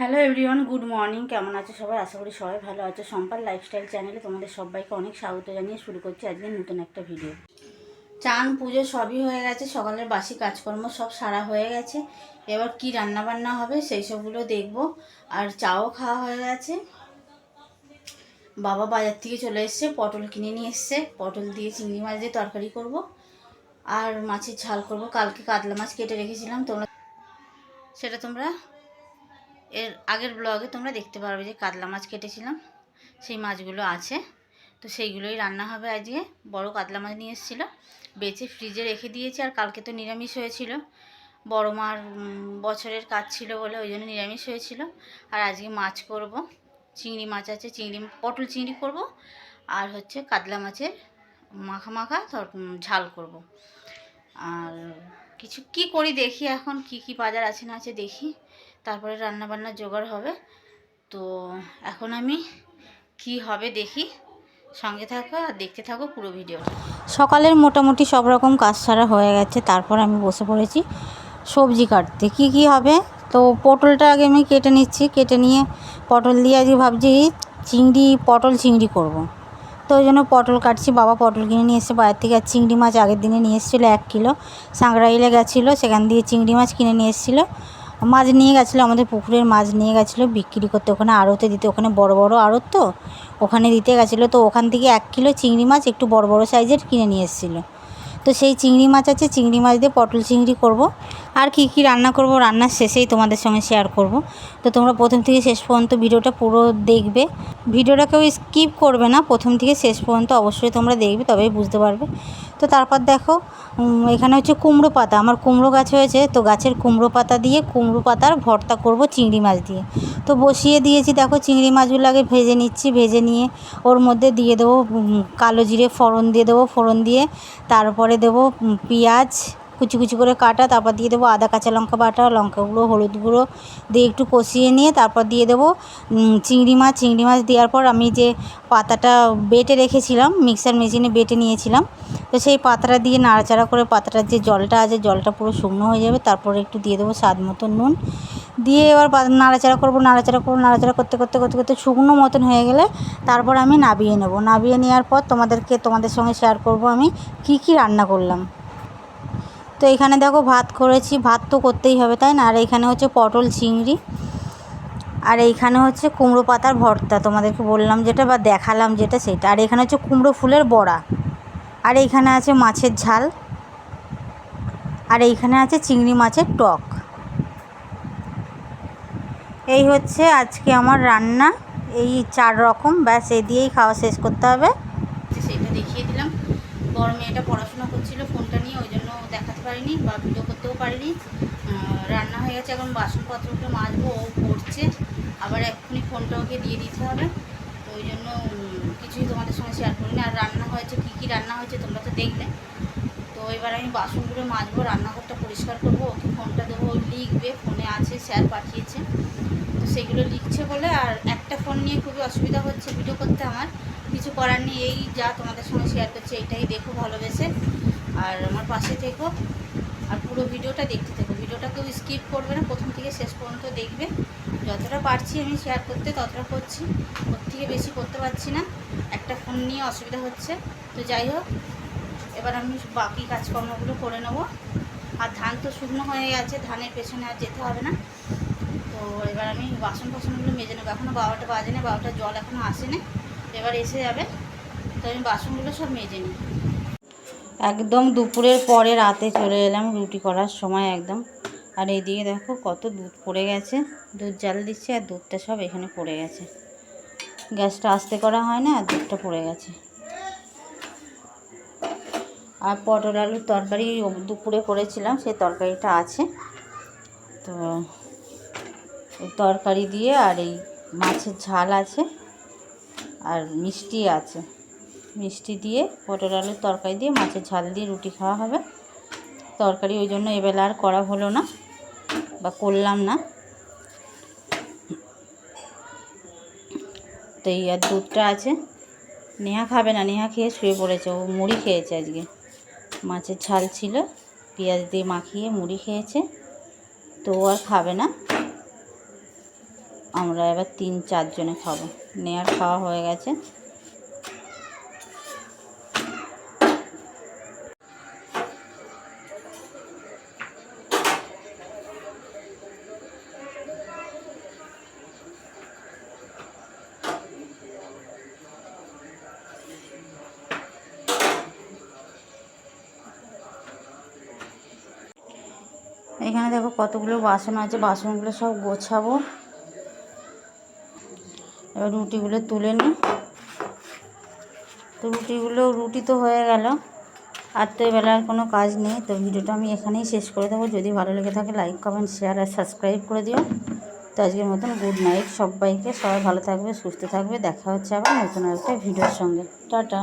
Hello everyone good morning কেমন আছো সবাই? আশা করি সবাই ভালো আছো। সম্পার লাইফস্টাইল চ্যানেলে তোমাদের সবাইকে অনেক স্বাগত জানিয়ে শুরু করছি আজকে নতুন একটা ভিডিও চান, পুজো সবই হয়ে গেছে। সকালের বাসি কাজকর্ম সব সারা হয়ে গেছে। এবার কি রান্না বান্না হবে সেই সবগুলো দেখব। আর চাও খাওয়া হয়ে গেছে। বাবা বাজার থেকে চলে এসছে, পটল কিনে নিয়ে এসছে। পটল দিয়ে চিংড়ি মাছ দিয়ে তরকারি করব। আর মাছের ঝাল করব। কালকে কাতলা মাছ কেটে রেখেছিলাম। তোমরা সেটা তোমরা এর আগের ব্লগে তোমরা দেখতে পারবে যে কাতলা মাছ কেটেছিলাম। সেই মাছগুলো আছে। তো সেইগুলোই রান্না হবে আজকে। বড় কাতলা মাছ নিয়ে এসেছিল। বেচে ফ্রিজে রেখে দিয়েছি আর কালকে তো নিরামিষ হয়েছিল। বড় মার বছরের কাজ ছিল বলে ওই জন্য নিরামিষ হয়েছিল। আর আজকে মাছ করব। চিংড়ি মাছ আছে, চিংড়ি, পটল চিংড়ি করব। আর হচ্ছে কাতলা মাছের মাখা মাখা ঝাল করব। আর কিছু কি করি দেখি এখন, কি কি বাজার আছে না আছে দেখি। তারপরে রান্না বান্না জোগাড় হবে। তো এখন আমি কি হবে দেখি। সঙ্গে থাকো আর দেখতে থাকো পুরো ভিডিও সকালের মোটামুটি সব রকম কাজ সারা হয়ে গেছে, তারপর আমি বসে পড়েছি সবজি কাটতে। কি কি হবে? তো পটলটা আগে আমি কেটে নিচ্ছি, কেটে নিয়ে পটল দিয়ে আজকে ভাবছি চিংড়ি, পটল চিংড়ি করব। তো ওই জন্য পটল কাটছি, বাবা পটল কিনে নিয়ে এসেছে বাইরে থেকে। আর চিংড়ি মাছ আগের দিনে নিয়ে এসেছিল এক কিলো। সাঁকড়াইলে গেছিল, সেখান দিয়ে চিংড়ি মাছ কিনে নিয়ে এসেছিল। মাছ নিয়ে গেছিল, আমাদের পুকুরের মাছ নিয়ে গেছিল, বিক্রি করতে ওখানে আড়তে দিতে, ওখানে বড় বড় আড়ত তো ওখানে দিতে গেছিল, তো ওখান থেকে এক কিলো চিংড়ি মাছ একটু বড় বড় সাইজের কিনে নিয়ে এসেছিল। তো সেই চিংড়ি মাছ আছে, চিংড়ি মাছ দিয়ে পটল চিংড়ি করব। আর কি কি রান্না করব রান্নার শেষেই তোমাদের সঙ্গে শেয়ার করব। তো তোমরা প্রথম থেকে শেষ পর্যন্ত ভিডিওটা পুরো দেখবে। ভিডিওটা কেউ স্কিপ করবে না, প্রথম থেকে শেষ পর্যন্ত অবশ্যই তোমরা দেখবে, তবেই বুঝতে পারবে। তো তারপর দেখো এখানে হচ্ছে কুমড়ো পাতা। আমার কুমড়ো গাছ হয়েছে, তো গাছের কুমড়ো পাতা দিয়ে কুমড়ো পাতার ভর্তা করব চিংড়ি মাছ দিয়ে। তো বসিয়ে দিয়েছি, দেখো চিংড়ি মাছগুলো আগে ভেজে নিচ্ছি, ভেজে নিয়ে ওর মধ্যে দিয়ে দেবো কালো জিরে ফোড়ন দিয়ে দেবো, ফোড়ন দিয়ে তারপরে দেবো পেঁয়াজ কুচি কুচি করে কাটা, তারপর দিয়ে দেবো আদা, কাঁচা লঙ্কা বাটা, লঙ্কা গুঁড়ো, হলুদ গুঁড়ো দিয়ে একটু কষিয়ে নিয়ে তারপর দিয়ে দেবো চিংড়ি মাছ। চিংড়ি মাছ দেওয়ার পর আমি যে পাতাটা বেটে রেখেছিলাম, মিক্সার মেশিনে বেটে নিয়েছিলাম, তো সেই পাতাটা দিয়ে নাড়াচাড়া করে পাতাটার যে জলটা আছে, জলটা পুরো শুকনো হয়ে যাবে, তারপরে একটু দিয়ে দেবো স্বাদ মতো নুন। দিয়ে এবার নাড়াচাড়া করব নাড়াচাড়া করব, নাড়াচাড়া করতে করতে করতে করতে শুকনো মতন হয়ে গেলে তারপর আমি নাবিয়ে নেব। নাবিয়ে নেওয়ার পর তোমাদেরকে তোমাদের সঙ্গে শেয়ার করব আমি কি কি রান্না করলাম। তো এখানে দেখো ভাত করেছি, ভাত তো করতেই হবে, তাই না? আর এখানে হচ্ছে পটল চিংড়ি, আর এইখানে হচ্ছে কুমড়ো পাতার ভর্তা, তোমাদেরকে বললাম যেটা বা দেখালাম যেটা সেটা। আর এখানে হচ্ছে কুমড়ো ফুলের বড়া, আর এইখানে আছে মাছের ঝাল, আর এইখানে আছে চিংড়ি মাছের টক। এই হচ্ছে আজকে আমার রান্না, এই চার রকম, ব্যাস এই দিয়েই খাওয়া শেষ করতে হবে। সেটা দেখিয়ে দিলাম। বড় মেয়েটা পড়াশোনা করছিল, ফোনটা নিয়ে ওই জন্য দেখাতে পারিনি বা ভিডিও করতেও পারিনি। রান্না হয়ে গেছে, এখন বাসনপত্রগুলো মাজবো, ও পড়ছে। আবার এক্ষুনি ফোনটা ওকে দিয়ে দিতে হবে। তো ওই জন্য কিছুই তোমাদের সঙ্গে শেয়ার করিনি। আর রান্না হয়েছে, কী কী রান্না হয়েছে তোমরা তো দেখলে। তো এবার আমি বাসনগুলো মাজবো, রান্নাঘরটা পরিষ্কার করব। ওকে ফোনটা দেবো লিখবে, ফোনে আছে স্যার পাঠিয়েছে। তো সেগুলো লিখছে বলে, আর একটা ফোন নিয়ে খুবই অসুবিধা হচ্ছে ভিডিও করতে আমার। কিছু করার নেই, এই যা তোমাদের সঙ্গে শেয়ার করছি এইটাই দেখো ভালোবেসে। আর আমার পাশে থেকো। আর পুরো ভিডিওটা দেখতে থেকো। ভিডিওটা কেউ স্কিপ করবে না। প্রথম থেকে শেষ পর্যন্ত দেখবে। যতটা পারছি আমি শেয়ার করতে, ততটা করছি। ওর থেকে বেশি করতে পারছি না। একটা ফোন নিয়ে অসুবিধা হচ্ছে। তো যাই হোক, এবার আমি বাকি কাজকর্মগুলো করে নেব। আর ধান তো শুকনো হয়ে গেছে। ধানের পেছনে আর যেতে হবে না। তো এবার আমি বাসন ফাসনগুলো মেজে নেব। এখনও বারোটা বাজে না। বারোটা জল এখনও আসেনি। এবার এসে যাবে। তো আমি বাসনগুলো সব মেজে নিই। একদম দুপুরের পরে রাতে চলে এলাম রুটি করার সময় একদম। আর এইদিকে দেখো কত দুধ পড়ে গেছে। দুধ জাল দিচ্ছে আর দুধটা সব এখানে পড়ে গেছে। গ্যাসটা আস্তে করা হয় না, আর দুধটা পড়ে গেছে। আর পটল আলুর তরকারি দুপুরে করেছিলাম, সেই তরকারিটা আছে। তো তরকারি দিয়ে আর এই মাছের ঝাল আছে, আর মিষ্টি আছে। মিষ্টি দিয়ে, পটল আলুর তরকারি দিয়ে, মাছের ঝাল দিয়ে রুটি খাওয়া হবে। তরকারি ওই জন্য এবেলা আর করা হলো না বা করলাম না। তো এই আর দুধটা আছে। নেহা খাবে না, নেহা খেয়ে শুয়ে পড়েছে, ও মুড়ি খেয়েছে আজকে। মাছের ঝাল ছিল, পেঁয়াজ দিয়ে মাখিয়ে মুড়ি খেয়েছে। তো আর খাবে না। আমরা এবার তিন চারজনে খাব। নেয়ার খাওয়া হয়ে গেছে। এখানে দেখো কতগুলো বাসন আছে, বাসনগুলো সব গোছাবো। এবার রুটিগুলো তুলে নিই। তো রুটিগুলো, রুটি তো হয়ে গেল। আর তো এবেলা আর কোনো কাজ নেই। তো ভিডিওটা আমি এখানেই শেষ করে দেবো। যদি ভালো লেগে থাকে লাইক কমেন্ট শেয়ার আর সাবস্ক্রাইব করে দিও। তো আজকের মতন গুড নাইট সবাইকে। সবাই ভালো থাকবে, সুস্থ থাকবে। দেখা হচ্ছে আবার নতুন একটা ভিডিওর সঙ্গে। টাটা।